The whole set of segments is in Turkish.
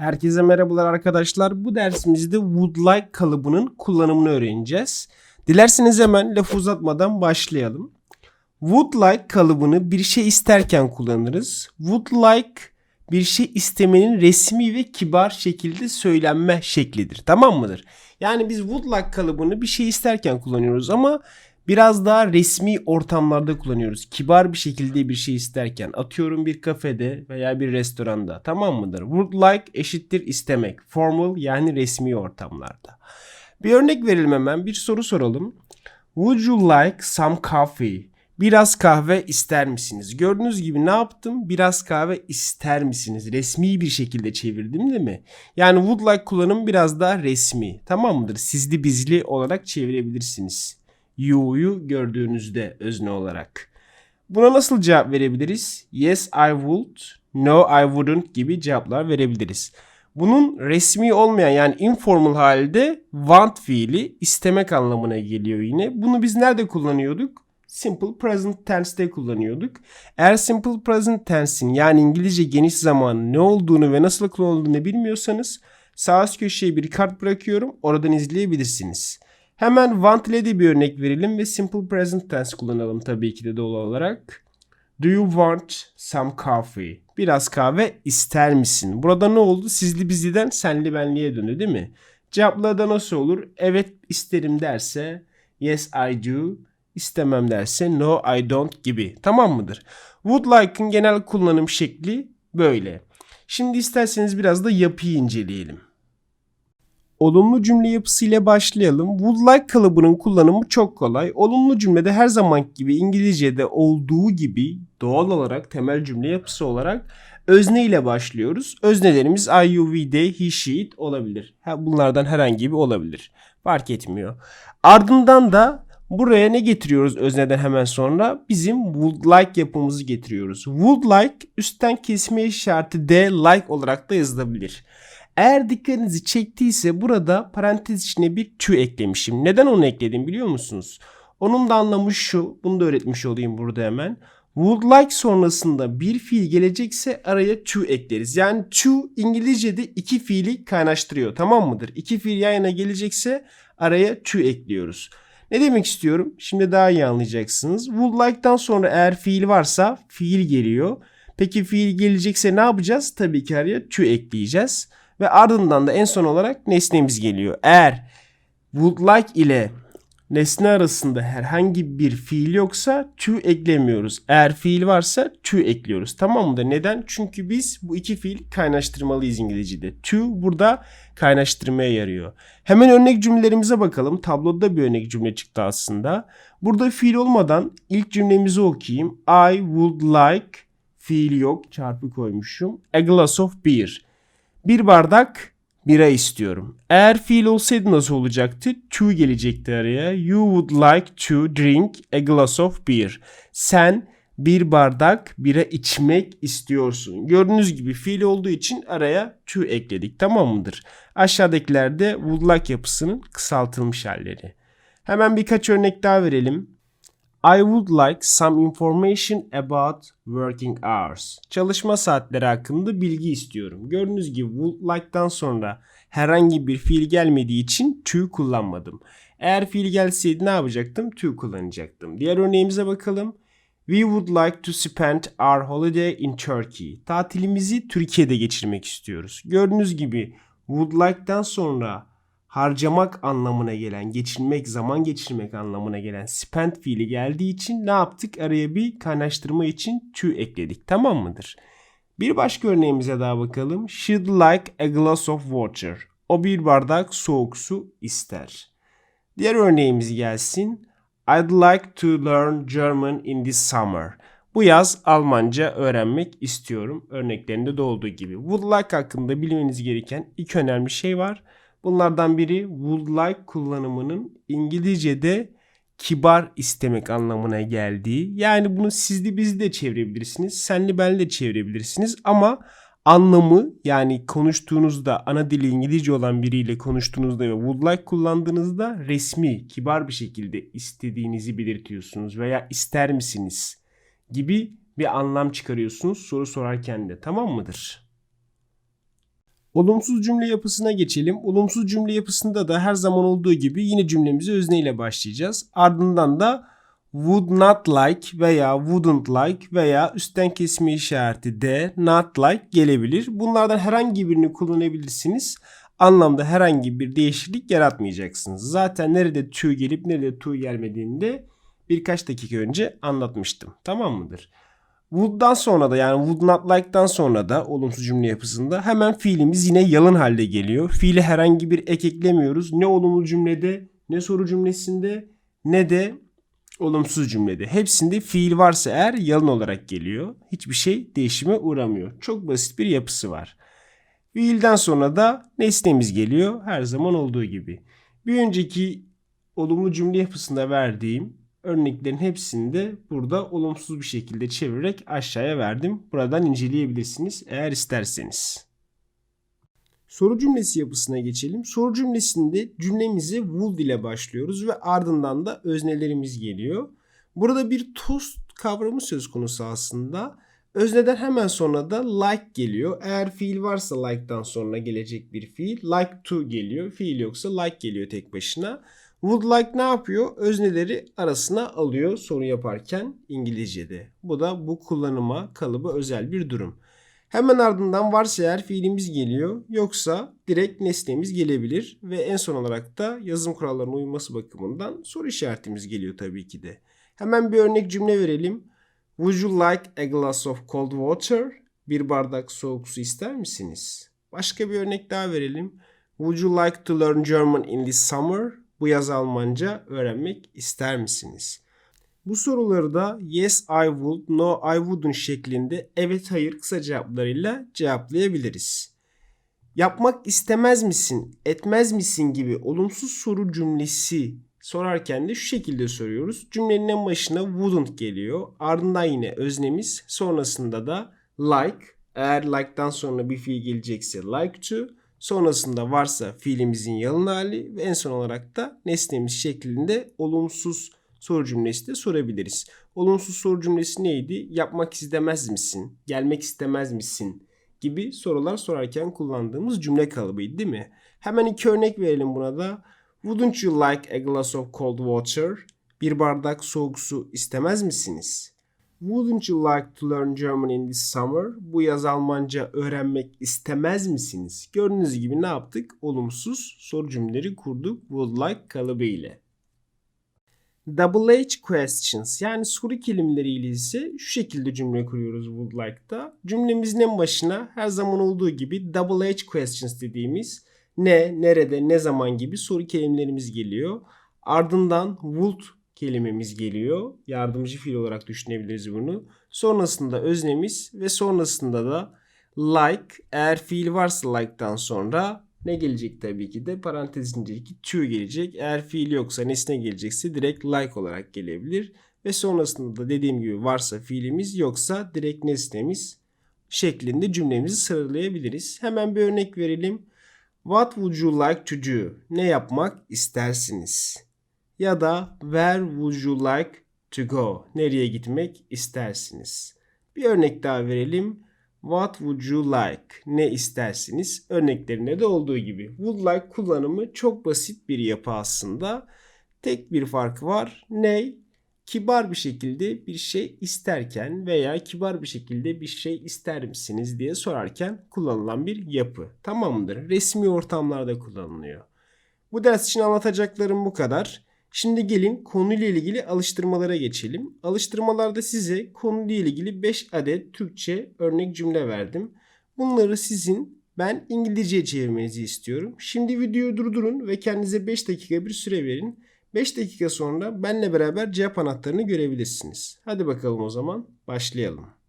Herkese merhabalar arkadaşlar. Bu dersimizde would like kalıbının kullanımını öğreneceğiz. Dilerseniz hemen lafı uzatmadan başlayalım. Would like kalıbını bir şey isterken kullanırız. Would like bir şey istemenin resmi ve kibar şekilde söylenme şeklidir. Tamam mıdır? Yani biz would like kalıbını bir şey isterken kullanıyoruz ama biraz daha resmi ortamlarda kullanıyoruz. Kibar bir şekilde bir şey isterken atıyorum bir kafede veya bir restoranda tamam mıdır? Would like eşittir istemek. Formal yani resmi ortamlarda. Bir örnek verelim hemen bir soru soralım. Would you like some coffee? Biraz kahve ister misiniz? Gördüğünüz gibi ne yaptım? Biraz kahve ister misiniz? Resmi bir şekilde çevirdim değil mi? Yani would like kullanımı biraz daha resmi. Tamam mıdır? Sizli bizli olarak çevirebilirsiniz. You'yu gördüğünüzde özne olarak. Buna nasıl cevap verebiliriz? Yes I would, no I wouldn't gibi cevaplar verebiliriz. Bunun resmi olmayan yani informal halde want fiili istemek anlamına geliyor yine. Bunu biz nerede kullanıyorduk? Simple present tense'te kullanıyorduk. Eğer simple present tense'in yani İngilizce geniş zaman ne olduğunu ve nasıl kullanıldığını bilmiyorsanız sağ üst köşeye bir kart bırakıyorum. Oradan izleyebilirsiniz. Hemen want de bir örnek verelim ve simple present tense kullanalım tabii ki de dolu olarak. Do you want some coffee? Biraz kahve ister misin? Burada ne oldu? Sizli bizliden senli benliğe döndü değil mi? Cevapları da nasıl olur? Evet isterim derse yes I do. İstemem derse no I don't gibi. Tamam mıdır? Would like'ın genel kullanım şekli böyle. Şimdi isterseniz biraz da yapıyı inceleyelim. Olumlu cümle yapısıyla başlayalım. Would like kalıbının kullanımı çok kolay. Olumlu cümlede her zaman gibi İngilizce'de olduğu gibi doğal olarak temel cümle yapısı olarak özne ile başlıyoruz. Öznelerimiz I, you, we, they, he, she, it olabilir. Bunlardan herhangi bir olabilir. Fark etmiyor. Ardından da buraya ne getiriyoruz özneden hemen sonra? Bizim would like yapımızı getiriyoruz. Would like üstten kesme işareti de like olarak da yazılabilir. Eğer dikkatinizi çektiyse burada parantez içine bir to eklemişim. Neden onu ekledim biliyor musunuz? Onun da anlamı şu. Bunu da öğretmiş olayım burada hemen. Would like sonrasında bir fiil gelecekse araya to ekleriz. Yani to İngilizce'de iki fiili kaynaştırıyor. Tamam mıdır? İki fiil yan yana gelecekse araya to ekliyoruz. Ne demek istiyorum? Şimdi daha iyi anlayacaksınız. Would like'tan sonra eğer fiil varsa fiil geliyor. Peki fiil gelecekse ne yapacağız? Tabii ki araya to ekleyeceğiz. Ve ardından da en son olarak nesnemiz geliyor. Eğer would like ile nesne arasında herhangi bir fiil yoksa to eklemiyoruz. Eğer fiil varsa to ekliyoruz. Tamam mı da neden? Çünkü biz bu iki fiil kaynaştırmalıyız İngilizce'de. To burada kaynaştırmaya yarıyor. Hemen örnek cümlelerimize bakalım. Tabloda bir örnek cümle çıktı aslında. Burada fiil olmadan ilk cümlemizi okuyayım. I would like fiil yok çarpı koymuşum. A glass of beer. Bir bardak bira istiyorum. Eğer fiil olsaydı nasıl olacaktı? To gelecekti araya. You would like to drink a glass of beer. Sen bir bardak bira içmek istiyorsun. Gördüğünüz gibi fiil olduğu için araya to ekledik. Tamam mıdır? Aşağıdakilerde would like yapısının kısaltılmış halleri. Hemen birkaç örnek daha verelim. I would like some information about working hours. Çalışma saatleri hakkında bilgi istiyorum. Gördüğünüz gibi would like'tan sonra herhangi bir fiil gelmediği için to kullanmadım. Eğer fiil gelseydi ne yapacaktım? To kullanacaktım. Diğer örneğimize bakalım. We would like to spend our holiday in Turkey. Tatilimizi Türkiye'de geçirmek istiyoruz. Gördüğünüz gibi would like'tan sonra harcamak anlamına gelen, geçirmek, zaman geçirmek anlamına gelen spend fiili geldiği için ne yaptık? Araya bir kaynaştırma için to ekledik. Tamam mıdır? Bir başka örneğimize daha bakalım. She'd like a glass of water. O bir bardak soğuk su ister. Diğer örneğimiz gelsin. I'd like to learn German in this summer. Bu yaz Almanca öğrenmek istiyorum. Örneklerinde de olduğu gibi. Would like hakkında bilmeniz gereken iki önemli şey var. Bunlardan biri would like kullanımının İngilizce'de kibar istemek anlamına geldiği. Yani bunu sizli bizli de çevirebilirsiniz. Senli benli de çevirebilirsiniz. Ama anlamı yani konuştuğunuzda ana dili İngilizce olan biriyle konuştuğunuzda ve would like kullandığınızda resmi, kibar bir şekilde istediğinizi belirtiyorsunuz veya ister misiniz gibi bir anlam çıkarıyorsunuz soru sorarken de tamam mıdır? Olumsuz cümle yapısına geçelim. Olumsuz cümle yapısında da her zaman olduğu gibi yine cümlemizi özneyle başlayacağız. Ardından da would not like veya wouldn't like veya üstten kesme işareti de not like gelebilir. Bunlardan herhangi birini kullanabilirsiniz. Anlamda herhangi bir değişiklik yaratmayacaksınız. Zaten nerede to gelip nerede to gelmediğini de birkaç dakika önce anlatmıştım. Tamam mıdır? Would'dan sonra da yani would not like'dan sonra da olumsuz cümle yapısında hemen fiilimiz yine yalın halde geliyor. Fiile herhangi bir ek eklemiyoruz. Ne olumlu cümlede ne soru cümlesinde ne de olumsuz cümlede. Hepsinde fiil varsa eğer yalın olarak geliyor. Hiçbir şey değişime uğramıyor. Çok basit bir yapısı var. Fiilden sonra da nesnemiz geliyor her zaman olduğu gibi. Bir önceki olumlu cümle yapısında verdiğim örneklerin hepsini de burada olumsuz bir şekilde çevirerek aşağıya verdim. Buradan inceleyebilirsiniz eğer isterseniz. Soru cümlesi yapısına geçelim. Soru cümlesinde cümlemize would ile başlıyoruz ve ardından da öznelerimiz geliyor. Burada bir toast kavramı söz konusu aslında. Özneden hemen sonra da like geliyor. Eğer fiil varsa like'dan sonra gelecek bir fiil. Like to geliyor. Fiil yoksa like geliyor tek başına. Would like ne yapıyor? Özneleri arasına alıyor soru yaparken İngilizce'de. Bu da bu kullanıma kalıbı özel bir durum. Hemen ardından varsa eğer fiilimiz geliyor yoksa direkt nesnemiz gelebilir ve en son olarak da yazım kurallarına uyması bakımından soru işaretimiz geliyor tabii ki de. Hemen bir örnek cümle verelim. Would you like a glass of cold water? Bir bardak soğuk su ister misiniz? Başka bir örnek daha verelim. Would you like to learn German in this summer? Bu yaz Almanca öğrenmek ister misiniz? Bu soruları da yes I would, no I wouldn't şeklinde evet hayır kısa cevaplarıyla cevaplayabiliriz. Yapmak istemez misin, etmez misin gibi olumsuz soru cümlesi sorarken de şu şekilde soruyoruz. Cümlenin en başına wouldn't geliyor. Ardından yine öznemiz. Sonrasında da like. Eğer like'dan sonra bir fiil gelecekse like to. Sonrasında varsa fiilimizin yalın hali ve en son olarak da nesnemiz şeklinde olumsuz soru cümlesi de sorabiliriz. Olumsuz soru cümlesi neydi? Yapmak istemez misin? Gelmek istemez misin? gibi sorular sorarken kullandığımız cümle kalıbıydı değil mi? Hemen iki örnek verelim buna da. Wouldn't you like a glass of cold water? Bir bardak soğuk su istemez misiniz? Wouldn't you like to learn German in this summer? Bu yaz Almanca öğrenmek istemez misiniz? Gördüğünüz gibi ne yaptık? Olumsuz soru cümleleri kurduk would like kalıbı ile. Double H questions yani soru kelimeleriyle ise şu şekilde cümle kuruyoruz would like'da. Cümlemizin en başına her zaman olduğu gibi double H questions dediğimiz ne, nerede, ne zaman gibi soru kelimelerimiz geliyor. Ardından would kelimemiz geliyor. Yardımcı fiil olarak düşünebiliriz bunu. Sonrasında öznemiz ve sonrasında da like eğer fiil varsa like'dan sonra ne gelecek tabii ki de parantez içindeki to gelecek. Eğer fiil yoksa nesne gelecekse direkt like olarak gelebilir. Ve sonrasında da dediğim gibi varsa fiilimiz yoksa direkt nesnemiz şeklinde cümlemizi sıralayabiliriz. Hemen bir örnek verelim. What would you like to do? Ne yapmak istersiniz? Ya da where would you like to go? Nereye gitmek istersiniz? Bir örnek daha verelim. What would you like? Ne istersiniz? Örneklerinde de olduğu gibi. Would like kullanımı çok basit bir yapı aslında. Tek bir farkı var. Ne? Kibar bir şekilde bir şey isterken veya kibar bir şekilde bir şey ister misiniz diye sorarken kullanılan bir yapı. Tamamdır. Resmi ortamlarda kullanılıyor. Bu ders için anlatacaklarım bu kadar. Şimdi gelin konuyla ilgili alıştırmalara geçelim. Alıştırmalarda size konuyla ilgili 5 adet Türkçe örnek cümle verdim. Bunları sizin ben İngilizceye çevirmenizi istiyorum. Şimdi videoyu durdurun ve kendinize 5 dakika bir süre verin. 5 dakika sonra benle beraber cevap anahtarını görebilirsiniz. Hadi bakalım o zaman başlayalım.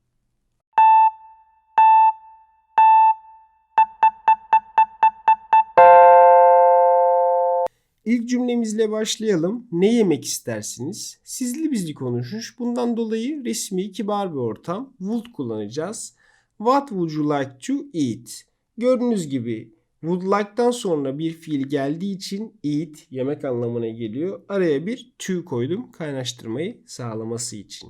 İlk cümlemizle başlayalım. Ne yemek istersiniz? Sizli bizli konuşmuş. Bundan dolayı resmi kibar bir ortam. Would kullanacağız. What would you like to eat? Gördüğünüz gibi would like'tan sonra bir fiil geldiği için eat yemek anlamına geliyor. Araya bir to koydum kaynaştırmayı sağlaması için.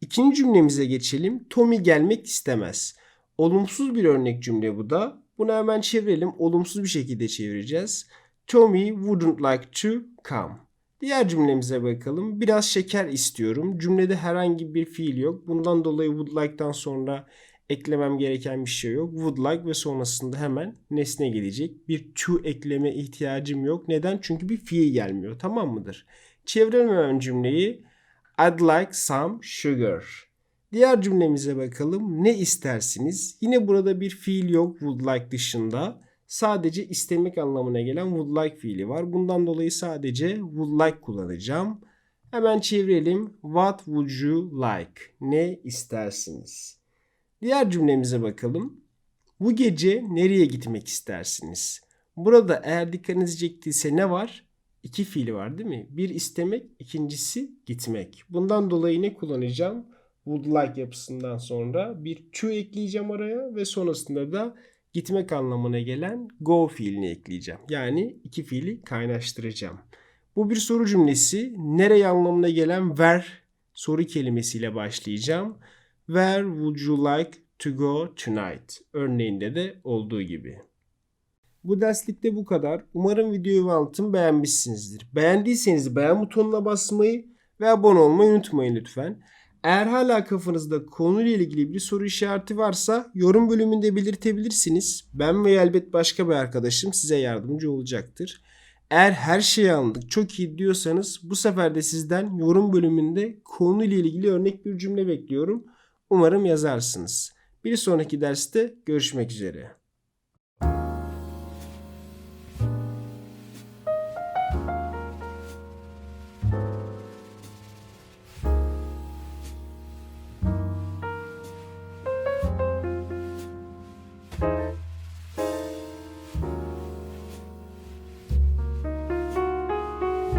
İkinci cümlemize geçelim. Tommy gelmek istemez. Olumsuz bir örnek cümle bu da. Bunu hemen çevirelim. Olumsuz bir şekilde çevireceğiz. Tommy wouldn't like to come. Diğer cümlemize bakalım. Biraz şeker istiyorum. Cümlede herhangi bir fiil yok. Bundan dolayı would like'tan sonra eklemem gereken bir şey yok. Would like ve sonrasında hemen nesne gelecek. Bir to ekleme ihtiyacım yok. Neden? Çünkü bir fiil gelmiyor. Tamam mıdır? Çevirelim hemen cümleyi. I'd like some sugar. Diğer cümlemize bakalım. Ne istersiniz? Yine burada bir fiil yok would like dışında. Sadece istemek anlamına gelen would like fiili var. Bundan dolayı sadece would like kullanacağım. Hemen çevirelim. What would you like? Ne istersiniz? Diğer cümlemize bakalım. Bu gece nereye gitmek istersiniz? Burada eğer dikkatinizi çektiyse ne var? İki fiili var değil mi? Bir istemek, ikincisi gitmek. Bundan dolayı ne kullanacağım? Would like yapısından sonra bir to ekleyeceğim araya ve sonrasında da gitmek anlamına gelen go fiilini ekleyeceğim. Yani iki fiili kaynaştıracağım. Bu bir soru cümlesi. Nereye anlamına gelen where soru kelimesiyle başlayacağım. Where would you like to go tonight? Örneğinde de olduğu gibi. Bu derslikte bu kadar. Umarım videoyu ve anlatımı beğenmişsinizdir. Beğendiyseniz beğen butonuna basmayı ve abone olmayı unutmayın lütfen. Eğer hala kafanızda konuyla ilgili bir soru işareti varsa yorum bölümünde belirtebilirsiniz. Ben ve elbet başka bir arkadaşım size yardımcı olacaktır. Eğer her şeyi anladık, çok iyi diyorsanız bu sefer de sizden yorum bölümünde konuyla ilgili örnek bir cümle bekliyorum. Umarım yazarsınız. Bir sonraki derste görüşmek üzere.